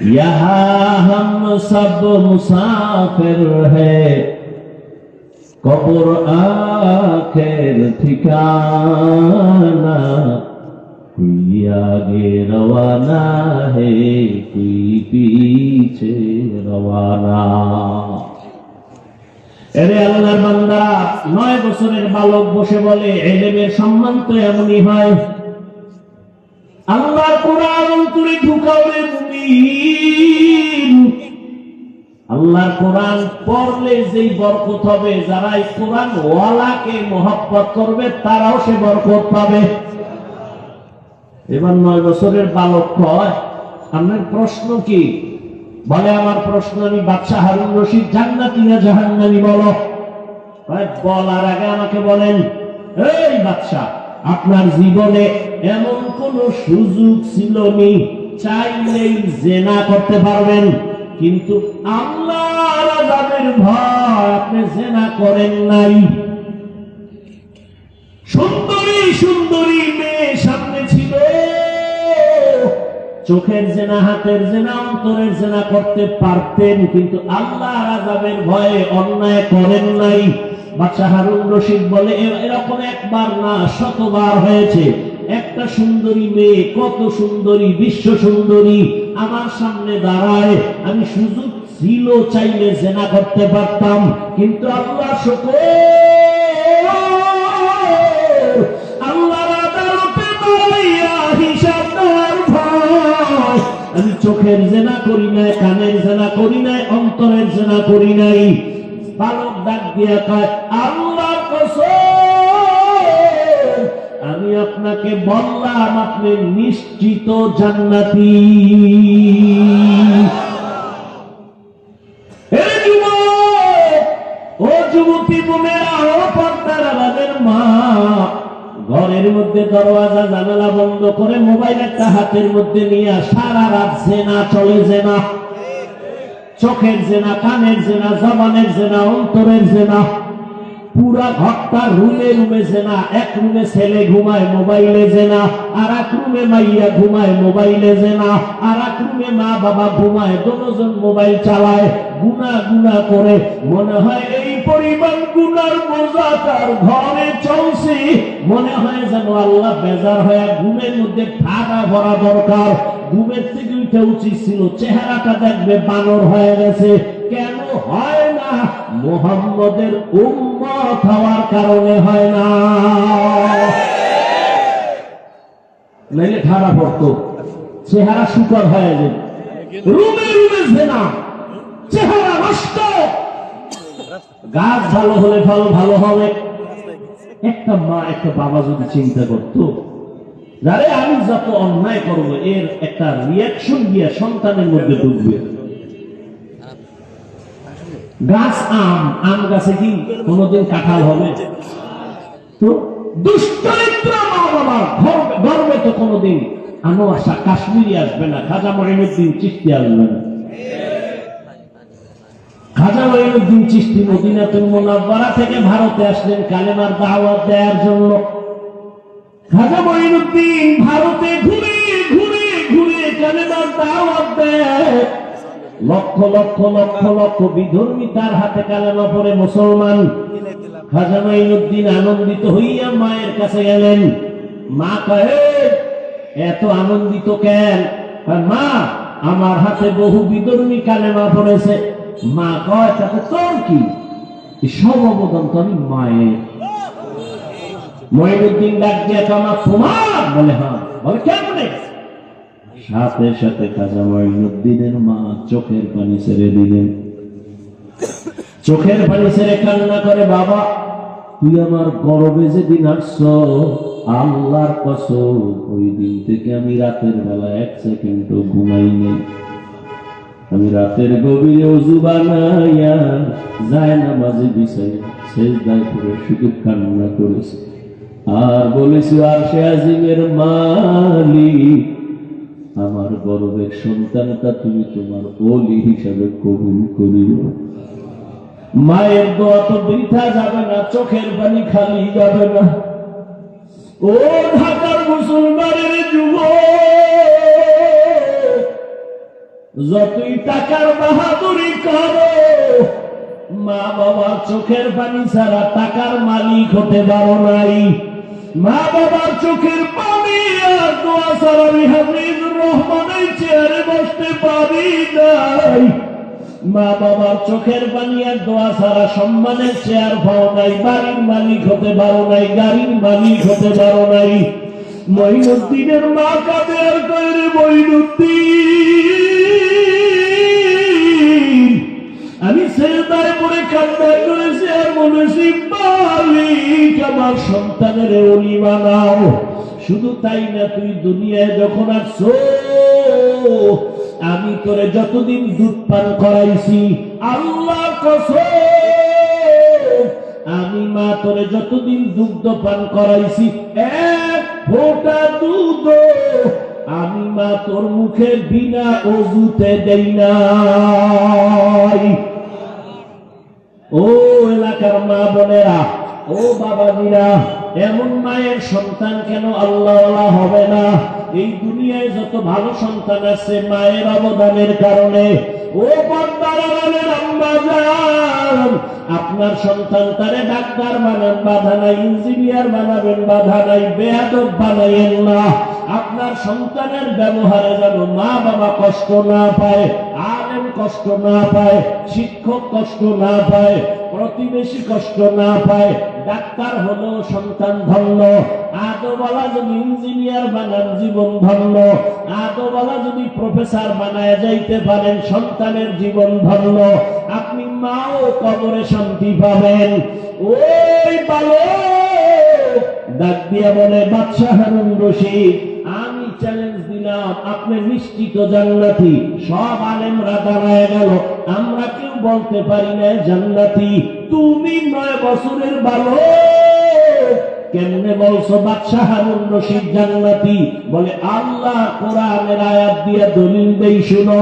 यहाँ हम सब मुसाफिर है कब्र आखिर ठिकाना कोई आगे रवाना है कोई पीछे रवाना এরে আল্লাহর বান্দা নয় বছরের বালক বসে বলে এলেমের সম্মান তো এমনই হয় আল্লাহর কোরআন অন্তরে ঢুকাওরে মুমিন। আল্লাহর কোরআন পড়লে যেই বরকত হবে যারা এই কোরআন ওয়ালাকে মহব্বত করবে, তারাও সে বরকত পাবে। এবার নয় বছরের বালক কয়, আপনার প্রশ্ন কি? বলে, আমার প্রশ্ন আমি বাদশাহ হারুন রশিদ, জান্নাতি না জাহান্নামি? বলো। বলার আগে আমাকে বলেন, এই বাদশাহ আপনার জীবনে এমন কোন সুযোগ ছিল নি? চাইলেই জেনা করতে পারবেন। কিন্তু আযাবের ভয় আপনি জেনা করেন নাই। সুন্দরী সুন্দরী মেয়ে সামনে ছিল। চোখের জেনা, হাতের জেনা, অন্তরের জেনা করতে পারতেন, কিন্তু আল্লাহ আজাবের ভয়ে অন্যায় করেন নাই। বাদশাহ হারুন রশিদ বলে, "এ- এরকম একবার না, শতবার হয়েছে। একটা সুন্দরী মেয়ে, কত সুন্দরী, বিশ্ব সুন্দরী। আমার সামনে দাঁড়ায়, আমি সুযোগ ছিল চাইলে জেনা করতে পারতাম, কিন্তু আল্লাহ ভয়। আমি চোখের জেনা করি নাই, কানের জেনা করি নাই, অন্তরের জেনা করি নাই। বালক ডাক দিয়া কয় আল্লাহ আমি আপনাকে বললাম, আপনি নিশ্চিত জান্নাতি। ও ঘরের মধ্যে দরওয়াজা, জানালা বন্ধ করে মোবাইল একটা হাতের মধ্যে নিয়ে সারা রাত জেনা, চলে জেনা। চোখের জেনা, কানের জেনা, জবানের জেনা, অন্তরের জেনা। পুরা ঘরটা রুমে রুমে জেনা, এক রুমে ছেলে ঘুমায় মোবাইলে জেনা আর এক রুমে মাইয়া ঘুমায় মোবাইলে জেনা আর এক রুমে মা বাবা ঘুমায় দুজন মোবাইল চালায় গুনা গুনা করে। মনে হয় এই পরিমাণ গুনার বোঝা তার ঘরে চলছে। মনে হয় যেন আল্লাহ বেজার হয়ে ঘুমের মধ্যে ঠাকা ভরা দরকার। ঘুমের থেকে উঠে উচিত ছিল, চেহারাটা দেখবে বানর হয়ে গেছে। কেন হয় না? মোহাম্মদের উম্মত হওয়ার কারণে হয় না। নাইলে ঠাড়া পড়তো, চেহারা শুকর হয়ে যেত রুমে রুমে জেনা চেহারা নষ্ট। গাছ ভালো হলে ফল ভালো হবে। একটা মা, একটা বাবা যদি চিন্তা করতো যারে আমি যত অন্যায় করব, এর একটা রিয়াকশন দিয়ে সন্তানের মধ্যে ঢুকবে গাছ আম আম গাছে কি কোনোদিন কাঁঠাল হবে? তো দুষ্টরিত্র মা বাবার গর্বে- তো কাশ্মীরি আসবে না, খাজা মহিনুদ্দিন আসবে না। খাজা মহিনুদ্দিন মদিনাতুল মুনাব্বারা থেকে ভারতে আসলেন, কালেমার দাওয়াত দেওয়ার জন্য। খাজা মঈনুদ্দিন ভারতে ঘুরে ঘুরে ঘুরে কালেমার দাওয়াত দেয়। লক্ষ লক্ষ লক্ষ লক্ষ বিধর্মী তার হাতে কালেমা পড়ে মুসলমান। খাজা মঈনুদ্দিন আনন্দিত হইয়া মায়ের কাছে গেলেন মা কহে, এত আনন্দিত কেন? মা, আমার হাতে বহু বিধর্মী কালেমা পড়েছে। মা কয়, তাতে তোর কি? সব অবদান তো আমি মায়ের। মহিনুদ্দিন ডাক দিয়ে তোমার তোমার? বলে হ্যাঁ। বলে, কেমনে? সাথে সাথে খাজা মহিনুদ্দিনের মা চোখের পানি ছেড়ে দিলেন। চোখের পানি ছেড়ে কান্না করে, বাবা, তুই আমার গরবে যেদিন আসছ, আল্লাহর কসম, ওই দিন থেকে আমি রাতের বেলা এক সেকেন্ডও ঘুমাইনি। আমি রাতের গভীরে অজু বানাইয়া যায় না মাঝে বিছাই শেষ দায় করে শুধু কান্না করেছি। আর বলেছি, আর সে আজিমের মালিক আমার গর্বের সন্তানটা তুমি তোমার ওলি হিসাবে কবুল করিও। মায়ের দোয়া তো বৃথা যাবে না, চোখের পানি খালি যাবে না। ও ঢাকার মুসলমানের যুব যতই টাকার বাহাদুরি করো মা বাবার চোখের পানি ছাড়া টাকার মালিক হতে পারো নাই। মা বাবার চোখের পানি আর দোয়া ছাড়া আমি রহমানের চেয়ারে বসতে পারি নাই। মা বাবার চোখের পানি আর দোয়া ছাড়া সম্মানের চেয়ার পাও নাই, বাড়ির মালিক হতে পারো নাই, গাড়ির মালিক হতে পারো নাই। মহিনুদ্দিনের মা কাঁদে আর মহিনুদ্দিন। আমি ছেলেদারে পরে কান্না করেছি আর বলেছি মালিক, আমার সন্তানের অলি বানাও। শুধু তাই না, তুই দুনিয়ায় যখন আসছো, আমি তোরে যতদিন দুধ পান করাইছি আল্লাহ আমি মা তোরে যতদিন দুগ্ধ পান করাইছি, এক ফোঁটা দুধ, আমি মা তোর মুখে বিনা অজুতে দেই নাই। ও এলাকার মা বোনেরা, ও বাবা বাবাজিরা, এমন মায়ের সন্তান কেন আল্লাহ হবে না? এই দুনিয়ায় যত ভালো সন্তান আছে মায়ের অবদানের কারণে। ও আপনার সন্তান তারে ডাক্তার বানান, বাধা নাই, ইঞ্জিনিয়ার বানাবেন, বাধা নাই, বেয়াদব বানাইয়েন না। আপনার সন্তানের ব্যবহারে যেন মা বাবা কষ্ট না পায়। কষ্ট না পায়, শিক্ষক কষ্ট না পায়, প্রতিবেশী কষ্ট না পায়, ডাক্তার হলো সন্তান ধন্য, আদোবালা যদি ইঞ্জিনিয়ার বানান জীবন ধন্য, আদোবালা যদি প্রফেসর বানায় যাইতে পারেন সন্তানের জীবন ধন্য, আপনি মাও কবরে শান্তি পাবেন। ওই বালো ডাক দিয়া বলে, বাদশাহ হারুন রশিদ আমি আপনি নিশ্চিত জান্নাতি। সব আলেমরা দাঁড়ায় গেল। আমরা কেউ বলতে পারি না, জান্নাতি, তুমি নয় বছরের ভালো কেমনে বলছো, বাদশাহ হারুন রশিদ জান্নাতি? বলে, আল্লাহ কোরআনের আয়াত দিয়া দলিল দেই, শুনো।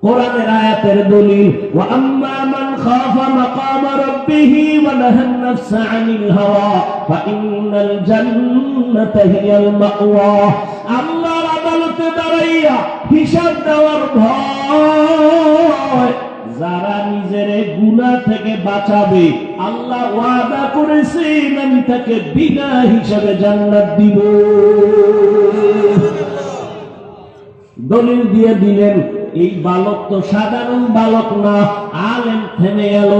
কোরআনের আয়াতের দলিল, ওয়া আম্মা মাকাম রাব্বিহি ওয়া নাহা আন-নাফস আনিল হাওয়া ফাইন্নাল জান্নাতা হিয়াল মাওয়া। আল্লাহর আদালতে দাঁড়াইয়া হিসাব দেওয়ার ভয়। যারা নিজের গুনাহ থেকে বাঁচাবে, আল্লাহ ওয়াদা করেছেন আমি তাকে বিনা হিসাবে জান্নাত দিব। দলিল দিয়ে দিলেন, এই বালক তো সাধারণ বালক না, আলেম থেমে গেল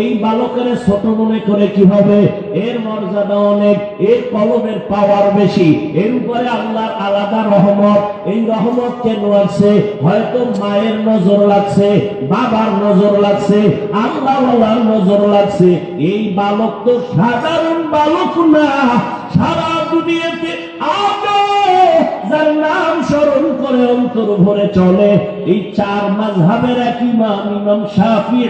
এই বালকের ছোট মনে করে কি হবে? এর মর্যাদা অনেক, এর কলমের পাওয়ার বেশি। এর উপরে আল্লাহর আলাদা রহমত। এই রহমত কেন আছে হয়তো মায়ের নজর লাগছে, বাবার নজর লাগছে আল্লাহ আল্লাহর নজর লাগছে। এই বালক তো সাধারণ বালক না, সারা দুনিয়াতে আগে স্মরণ করে অন্তর ভরে চলে। এই চার মাঝহাবের এক ইমাম ইমাম শাফিঈ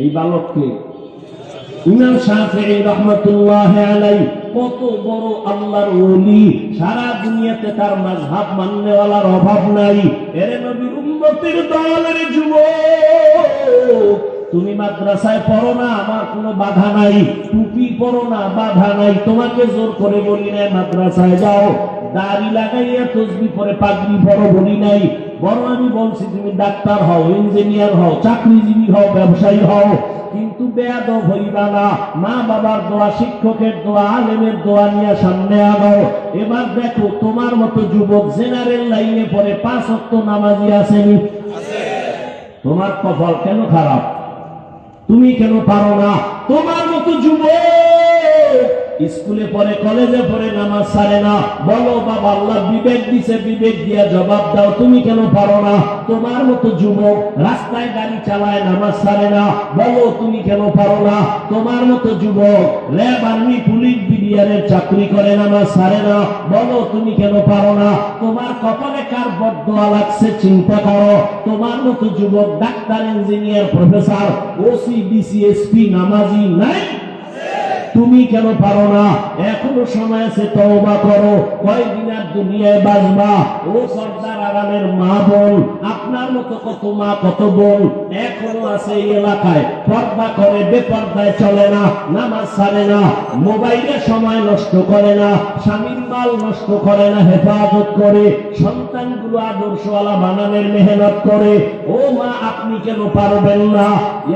এই বালককে ইমাম শাফিঈ কত বড় আল্লাহর ওলি। সারা দুনিয়াতে তার মাযহাব মাননেওয়ালার অভাব নাই। এর নবীর উম্মতের দলের যুবক। তুমি মাদ্রাসায় পড়ো না আমার কোনো বাধা নাই। টুপি পড়ো না বাধা নাই। তোমাকে জোর করে বলি নাই মাদ্রাসায় যাও। দাড়ি লাগাইয়া তসবি পরে পাগড়ি পরো বলি নাই। বড় আমি বলছি তুমি ডাক্তার হও ইঞ্জিনিয়ার হও চাকরিজীবী হও ব্যবসায়ী হও। কিন্তু বেয়াদব হইবা না। মা বাবার দোয়া শিক্ষকের দোয়া আলেমের দোয়া নিয়ে সামনে আগাও। এবার দেখো তোমার মতো যুবক জেনারেল লাইনে পরে পাঁচ অক্ট নামাজি আসেনি। তোমার কপাল কেন খারাপ? তুমি কেন পারো না? তোমার মতো যুবক! স্কুলে পড়ে, কলেজে পড়ে নামাজ ছাড়ে না। বলো বাবা, আল্লাহ বিবেক দিছে, বিবেক দিয়া জবাব দাও। তুমি কেন পারো না? তোমার মতো যুবক রাস্তায় গাড়ি চালায়, নামাজ ছাড়ে না। বলো, তুমি কেন পারো না? তোমার মতো যুবক র্যাব, আর্মি, পুলিশ বিডিআরের চাকরি করে, নামাজ সারে না। বলো, তুমি কেন পারো না? তোমার কপালে কার বদয়া লাগছে, চিন্তা করো। তোমার মতো যুবক doctor, engineer, professor, OC, DC, SP, নামাজি নাই। তুমি কেন পারো না? এখনও সময় আছে, তওবা করো। কয়দিন আর দুনিয়ায় বাঁচবা? ও সর্দার আরামের মা বোন, আপনার মতো কত মা, কত বোন এখনও আছে এই এলাকায়। পর্দা করে, বেপর্দায় চলে না, নামাজ ছাড়ে না, মোবাইলে সময় নষ্ট করে না, স্বামীর মাল নষ্ট করে না, হেফাজত করে, সন্তানগুলো আদর্শওয়ালা বানানোর মেহনত করে। ও মা, আপনি কেন পারবেন না?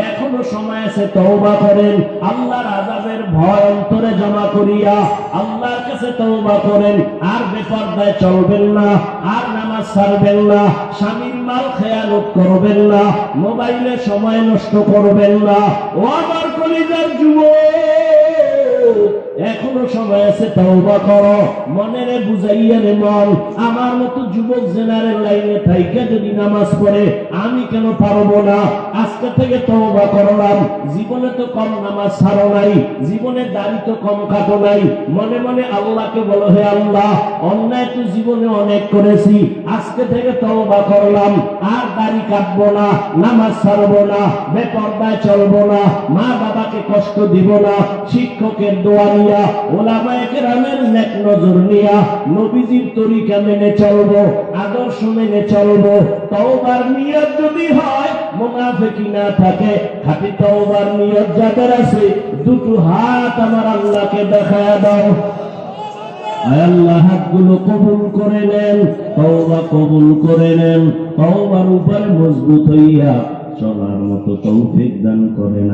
এখনও সময় আছে, তওবা করেন। আল্লাহর আজাবের ভয় অন্তরে জমা করিয়া আল্লাহর কাছে তওবা করেন। আর বেপর্দায় চলবেন না, আর নামাজ ছাড়বেন না স্বামীর মাল খেয়ালত করবেন না মোবাইলে সময় নষ্ট করবেন না ও আমার কলিজার যুবক! এখনও সময় আছে, তওবা করো। মনেরে বুঝাইয়া রে মন, আমার মতো যুবক জেনারেল লাইনে থাইকে যদি নামাজ পড়ে, আমি কেন পারব না? আজকে থেকে তওবা করলাম, জীবনে তো কম নামাজ ছাড়ো নাই, জীবনে দাড়ি তো কম কাটো নাই। মনে মনে আল্লাহকে বলো, হে আল্লাহ, অন্যায় তো জীবনে অনেক করেছি, আজকে থেকে তওবা করলাম, আর দাড়ি কাটবো না, নামাজ ছাড়বো না, বেপর্দায় চলবো না মা বাবাকে কষ্ট দিব না, শিক্ষকের দোয়া কেরামের নেক নজর নবীজির তরিকা মেনে চলবো, আদর্শ মেনে চলবো। তওবার নিয়ত যদি হয় না থাকে। তওবার নিয়ত যাদের আছে, দুটো হাত আমার আল্লাহকে দেখায় দাও। আল্লাহ, হাতগুলো কবুল করে নেন, তওবা কবুল করে নেন। তওবার উপরে মজবুত হইয়া চলার মতো তৌফিক দান করেন।